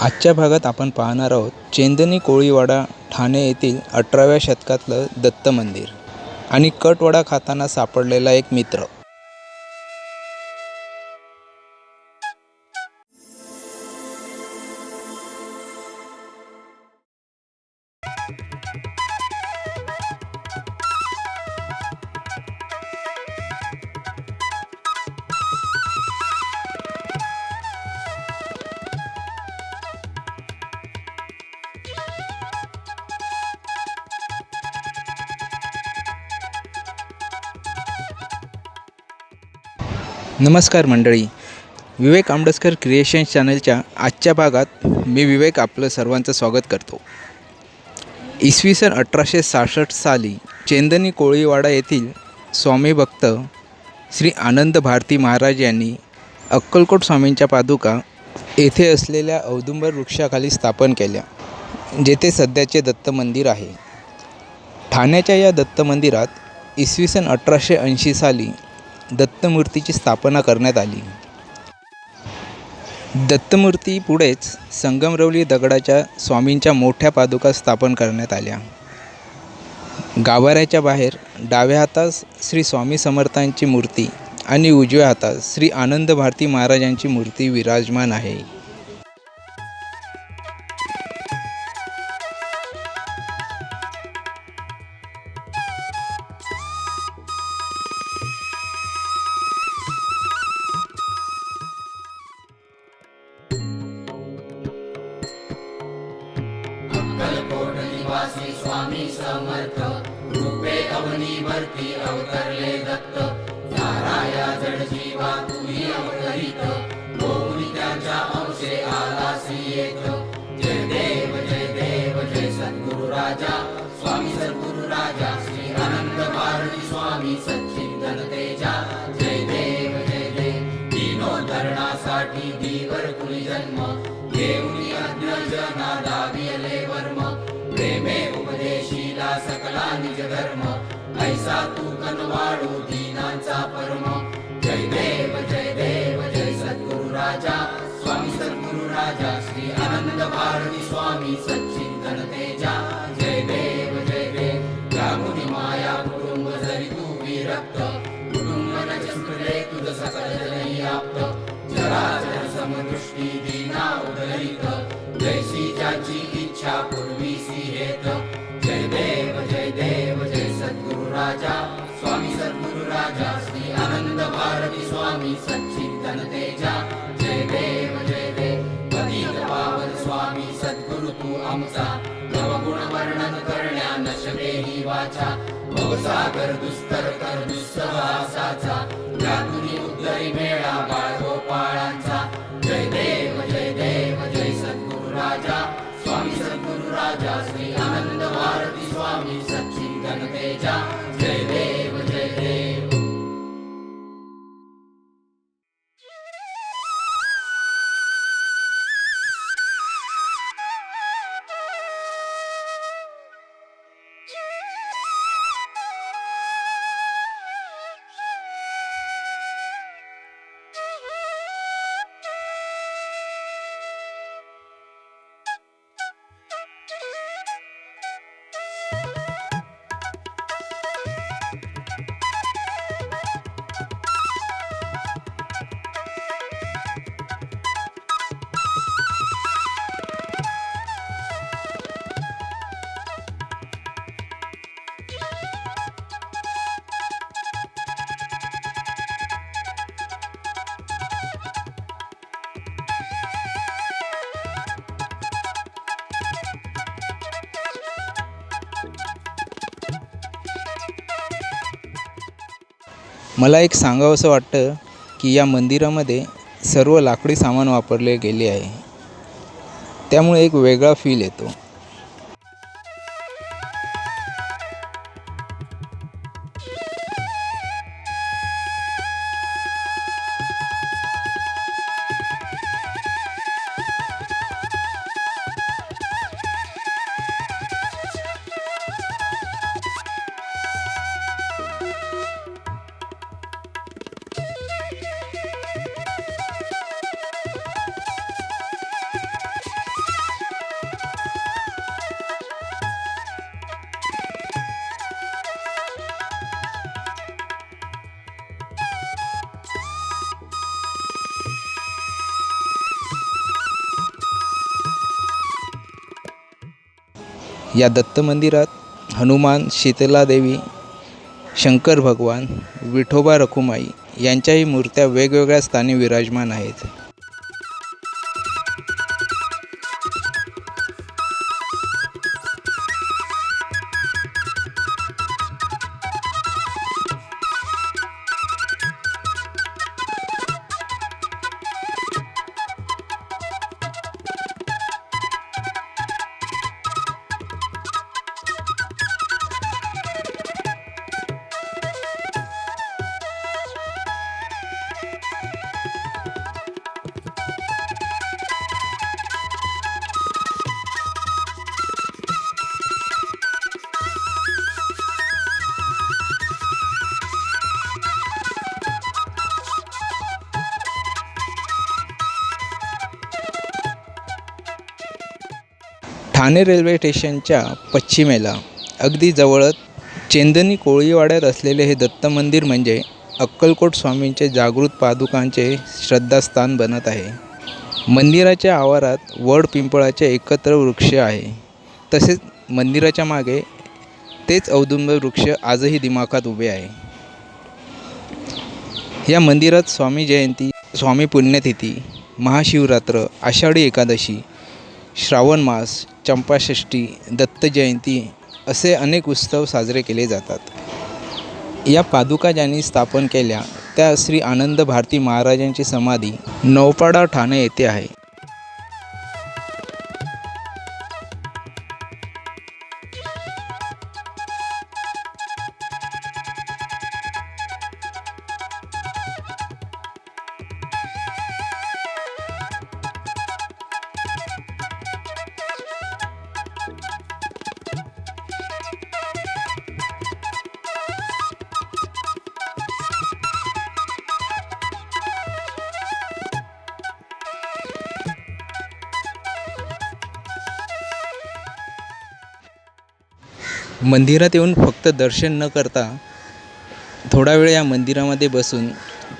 आजच्या भागात आपण पाहणार आहोत चेंदनी कोळीवाडा ठाणे येथील अठराव्या शतकातलं दत्त मंदिर. आणि कटवडा खाताना सापडलेला एक मित्र. नमस्कार मंडळी. विवेक आंबडसकर क्रिएशन चॅनलच्या आजच्या भागात मी विवेक आपलं सर्वांचं स्वागत करतो. इसवी सन अठराशे सहासष्ट साली चेंदनी कोळीवाडा येथील स्वामी भक्त श्री आनंद भारती महाराज यांनी अक्कलकोट स्वामींच्या पादुका येथे असलेल्या औदुंबर वृक्षाखाली स्थापन केल्या जेथे सध्याचे दत्त मंदिर आहे. ठाण्याच्या या दत्त मंदिरात इसवी सन अठराशे ऐंशी साली दत्तमूर्तीची स्थापना करण्यात आली. दत्तमूर्ती पुढेच संगमरवली दगडाच्या स्वामींच्या मोठ्या पादुका स्थापन करण्यात आल्या. गाभाऱ्याच्या बाहेर डाव्या हातास श्री स्वामी समर्थांची मूर्ती आणि उजव्या हातास श्री आनंद भारती महाराजांची मूर्ती विराजमान आहे. स्वामी समर्थ. रूपे अवनी भरती अवतरले दत्त. नाराया जड जीवा तुही अवतरित. गोमुनी त्यांच्या अंशे आलासी येत जय देव जय देव जय सद्गुरु राजा स्वामी सद्गुरु राजा श्री आनंद भारणी स्वामी सद्गुरु दिवसा तू कनवाळू दीनांचा परम. जय देव जय देव जय सद्गुरु राजा. स्वामी सद्गुरु राजा श्री आनंद भारती स्वामी सच्चिंतन तेजा. जय देव जय देव जागुनी माया कुटुंब जरी तू विरक्त. कुटुंब न सुटले तुझ सकल जनयाप्त चराचर समदृष्टी दीना उदरित जैसी ज्याची इच्छा पूर्वी सी हेत. राजा स्वामी सद्गुरु राजा श्री आनंद भारती स्वामी सच्चिदन तेजा। जय देव जय देव पतित पावन स्वामी सद्गुरु तू आमचा। नवगुण वर्णन करण्या नशके ही वाचा। भवसागर दुस्तर कर दुस्सहसाचा यातुनी उद्धरी मेळा बाळगोपाळांचा जय देव जय देव जय सद्गुरु राजा। स्वामी सद्गुरु राजा श्री आनंद भारती स्वामी सच्चिदन तेजा। मला एक सांगावंसं वाटतं की या मंदिरामध्ये सर्व लाकडी सामान वापरले गेले आहे. त्यामुळे एक वेगळा फील येतो. या दत्त मंदिरात हनुमान शीतलादेवी शंकर भगवान विठोबा रखुमाई यांच्याही मूर्त्या वेगवेगळ्या स्थानी विराजमान आहेत. ठाणे रेल्वे स्टेशनच्या पश्चिमेला अगदी जवळच चेंदनी कोळीवाड्यात असलेले हे दत्त मंदिर म्हणजे अक्कलकोट स्वामींचे जागृत पादुकांचे श्रद्धास्थान बनत आहे. मंदिराच्या आवारात वड पिंपळाचे एकत्र वृक्ष आहे. तसेच मंदिराच्या मागे तेच औदुंब वृक्ष आजही दिमाखात उभे आहे. या मंदिरात स्वामी जयंती स्वामी पुण्यतिथी महाशिवरात्र आषाढी एकादशी श्रावण मास चंपाषष्ठी दत्तजयंती असे अनेक उत्सव साजरे केले जातात. या पादुका ज्यांनी स्थापन केल्या त्या श्री आनंद भारती महाराजांची समाधी नौपाडा ठाणे येथे आहे. मंदिरात येऊन फक्त दर्शन न करता थोडा वेळ या मंदिरामध्ये बसून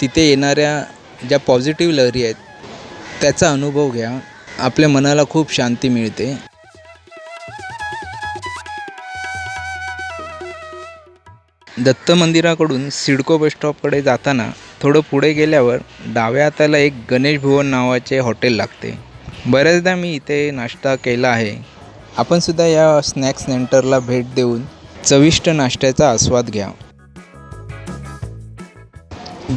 तिथे येणाऱ्या ज्या पॉझिटिव्ह लहरी आहेत त्याचा अनुभव घ्या. आपल्या मनाला खूप शांती मिळते. दत्त मंदिराकडून सिडको बस स्टॉपकडे जाताना थोडं पुढे गेल्यावर डाव्या हाताला एक गणेश भुवन नावाचे हॉटेल लागते. बऱ्याचदा मी इथे नाश्ता केला आहे. आपण सुद्धा या स्नॅक्स सेंटरला भेट देऊन चविष्ट नाश्त्याचा आस्वाद घ्या.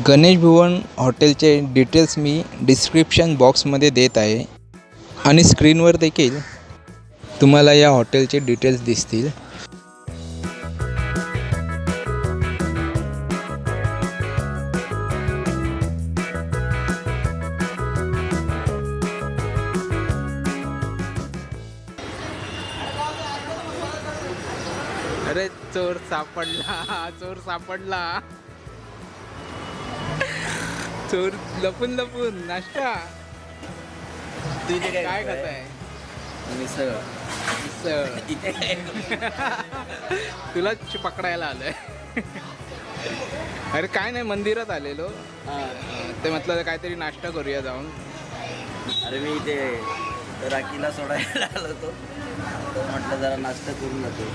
गणेश भुवन हॉटेलचे डिटेल्स मी डिस्क्रिप्शन बॉक्समध्ये देत आहे आणि स्क्रीनवर देखील तुम्हाला या हॉटेलचे डिटेल्स दिसतील. अरे चोर सापडला चोर सापडला. चोर लपून लपून नाश्ता. तुझे काय खाताय? मिसळ मिसळ. इथे तुला च- पकडायला आलोय. अरे काय नाही मंदिरात आलेलो. ते म्हटलं काहीतरी नाश्ता करूया जाऊन. अरे मी इथे राखीला सोडायला आलो होतो. तर म्हटलं जरा नाश्ता करून जातो.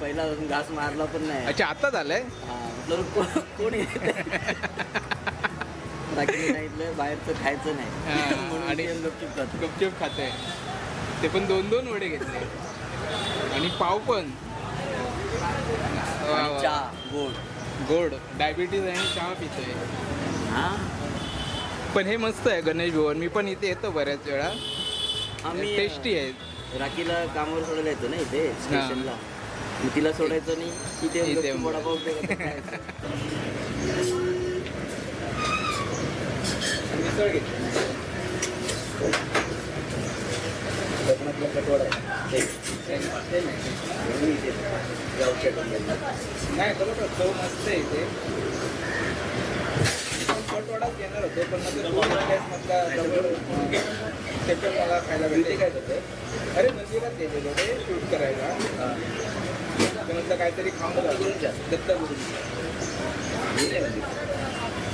पहिला अजून घास मारला पण नाही. अच्छा आता झालंय? हा, म्हटलं को- कोण येते राखी नाही इथलं बाहेरचं खायचं नाही. हा, म्हणून आणि- ते गपचूप खातो. गपचूप खाते. ते पण दोन दोन वडे घेतले. आणि पाव पण. वा, आणि वा. चहा गोड. गोड. डायबिटीज आणि चहा पितोय. हा? पण हे मस्त आहे गणेश भवन. मी पण इथे येतो बऱ्याच वेळा. आम्ही टेस्टी आहे. राखीला कामावर सोडायला येतो ना इथे स्टेशनला मग तिला सोडायचं नाही गपचूप वडापाव. कोकणातला कटवडा नाही. बरोबर चव मस्त आहे इथे कटवडाच घेणार होतो पण मधला त्याच्यात मला खायला भेटते काय होतं. अरे मंदिरात गेलेलो ते शूट करायला. तर म्हटलं काहीतरी खाऊन जाऊ. दत्त गुरुजी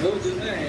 जो जुनं आहे?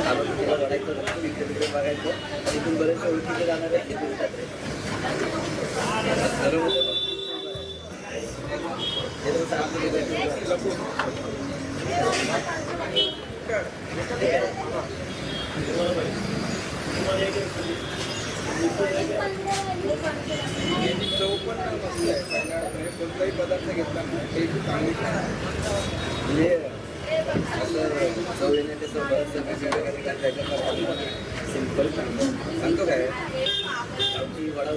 आपण तिला बघायचं तिथे तिथे बघायचं तिथून बरेचसे ओळखीचे जाणार आहे तिथून कोणताही पदार्थ घेतला नाही ते चांगली म्हणजे असं चव येण्याचं बरंचसं काय सांगतो काय गावची वडा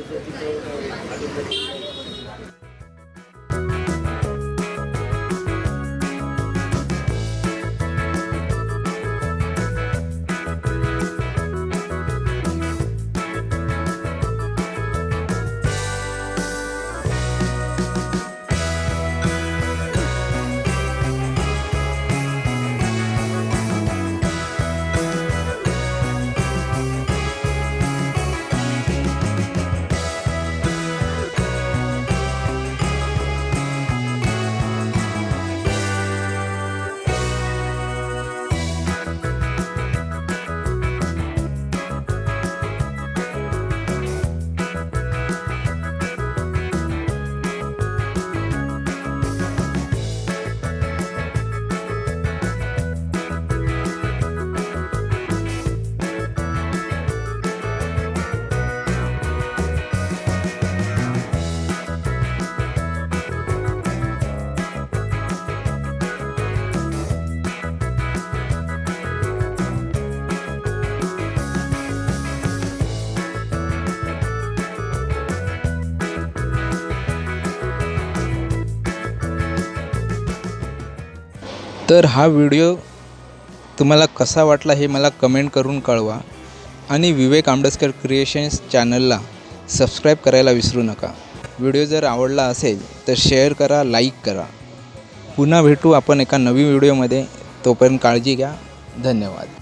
तर हा व्हिडिओ तुम्हाला कसा वाटला हे मला कमेंट करून कळवा. आणि विवेक आंबेडकर क्रिएशन्स चॅनलला सबस्क्राईब करायला विसरू नका. व्हिडिओ जर आवडला असेल तर शेअर करा लाईक करा. पुन्हा भेटू आपण एका नवीन व्हिडिओमध्ये. तोपर्यंत काळजी घ्या. धन्यवाद.